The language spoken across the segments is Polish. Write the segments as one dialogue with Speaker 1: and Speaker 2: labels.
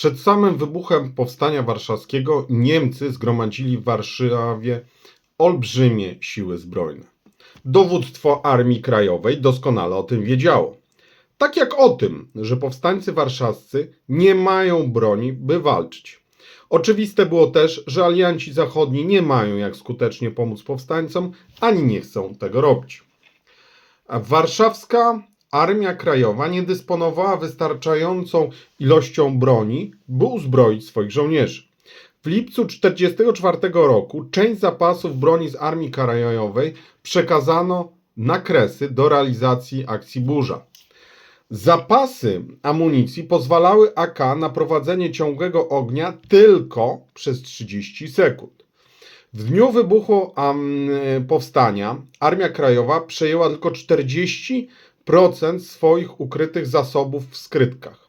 Speaker 1: Przed samym wybuchem Powstania Warszawskiego Niemcy zgromadzili w Warszawie olbrzymie siły zbrojne. Dowództwo Armii Krajowej doskonale o tym wiedziało. Tak jak o tym, że powstańcy warszawscy nie mają broni, by walczyć. Oczywiste było też, że alianci zachodni nie mają jak skutecznie pomóc powstańcom, ani nie chcą tego robić. Warszawska Armia Krajowa nie dysponowała wystarczającą ilością broni, by uzbroić swoich żołnierzy. W lipcu 1944 roku część zapasów broni z Armii Krajowej przekazano na Kresy do realizacji akcji Burza. Zapasy amunicji pozwalały AK na prowadzenie ciągłego ognia tylko przez 30 sekund. W dniu wybuchu am, powstania Armia Krajowa przejęła tylko 40% swoich ukrytych zasobów w skrytkach.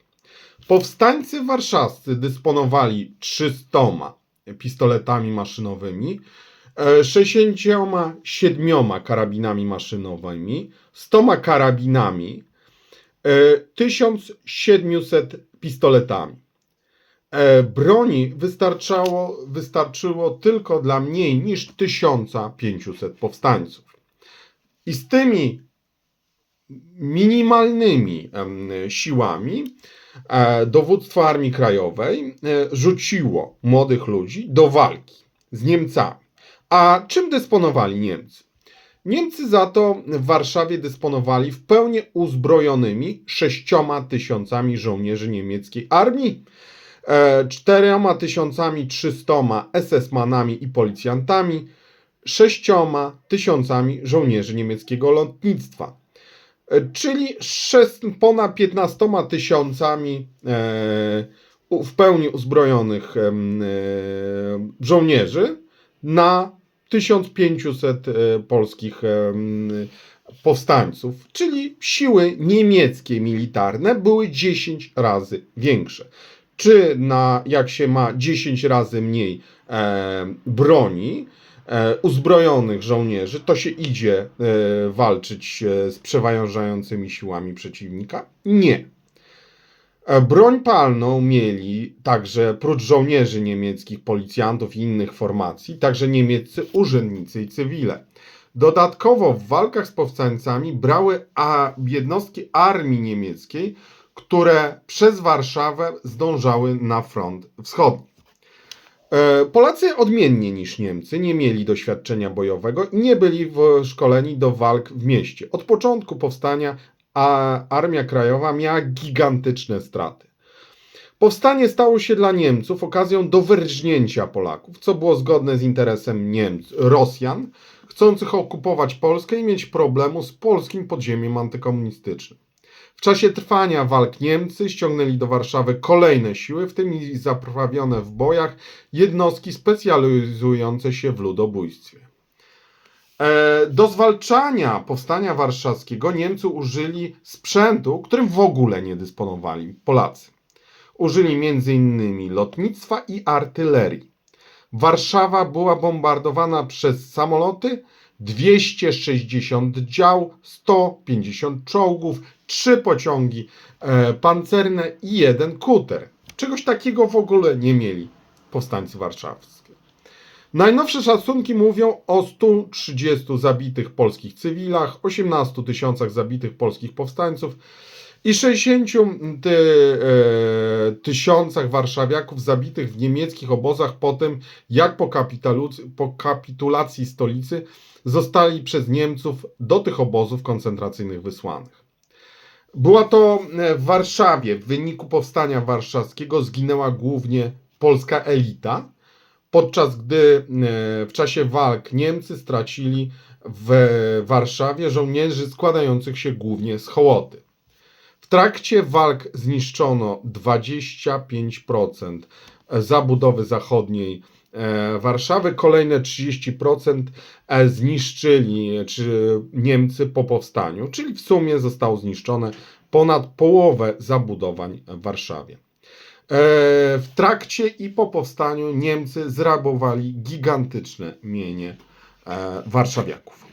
Speaker 1: Powstańcy warszawscy dysponowali 300 pistoletami maszynowymi, e, 67 karabinami maszynowymi, 100 karabinami, e, 1700 pistoletami. E, Broni wystarczało, wystarczyło tylko dla mniej niż 1500 powstańców. I z tymi minimalnymi siłami e, dowództwo Armii Krajowej e, rzuciło młodych ludzi do walki z Niemcami. A czym dysponowali Niemcy? Niemcy za to w Warszawie dysponowali w pełni uzbrojonymi sześcioma tysiącami żołnierzy niemieckiej armii, e, czterema tysiącami trzystoma SS-manami i policjantami, sześcioma tysiącami żołnierzy niemieckiego lotnictwa, czyli szest, ponad 15 tysiącami e, w pełni uzbrojonych e, żołnierzy na 1500 e, polskich powstańców, czyli siły niemieckie militarne były 10 razy większe. Czy na, jak się ma 10 razy mniej e, broni, e, uzbrojonych żołnierzy, to się idzie e, walczyć e, z przeważającymi siłami przeciwnika? Nie. E, Broń palną mieli także, prócz żołnierzy niemieckich, policjantów i innych formacji, także niemieccy urzędnicy i cywile. Dodatkowo w walkach z powstańcami brały a, jednostki armii niemieckiej, które przez Warszawę zdążały na front wschodni. E, Polacy odmiennie niż Niemcy nie mieli doświadczenia bojowego i nie byli szkoleni do walk w mieście. Od początku powstania a Armia Krajowa miała gigantyczne straty. Powstanie stało się dla Niemców okazją do wyrżnięcia Polaków, co było zgodne z interesem Niemc, Rosjan, chcących okupować Polskę i mieć problemu z polskim podziemiem antykomunistycznym. W czasie trwania walk Niemcy ściągnęli do Warszawy kolejne siły, w tym i zaprawione w bojach jednostki specjalizujące się w ludobójstwie. E, Do zwalczania powstania warszawskiego Niemcy użyli sprzętu, którym w ogóle nie dysponowali Polacy. Użyli m.in. lotnictwa i artylerii. Warszawa była bombardowana przez samoloty, 260 dział, 150 czołgów, 3 pociągi e, pancerne i jeden kuter. Czegoś takiego w ogóle nie mieli powstańcy warszawscy. Najnowsze szacunki mówią o 130 zabitych polskich cywilach, 18 tysiącach zabitych polskich powstańców i 60 ty, e, tysiącach warszawiaków zabitych w niemieckich obozach po tym, jak po, po kapitulacji stolicy zostali przez Niemców do tych obozów koncentracyjnych wysłanych. Była to e, w Warszawie. W wyniku powstania warszawskiego zginęła głównie polska elita, podczas gdy e, w czasie walk Niemcy stracili w Warszawie żołnierzy składających się głównie z hołoty. W trakcie walk zniszczono 25% zabudowy zachodniej e, Warszawy, kolejne 30% e, zniszczyli czy Niemcy po powstaniu, czyli w sumie zostało zniszczone ponad połowę zabudowań w Warszawie. E, W trakcie i po powstaniu Niemcy zrabowali gigantyczne mienie warszawiaków.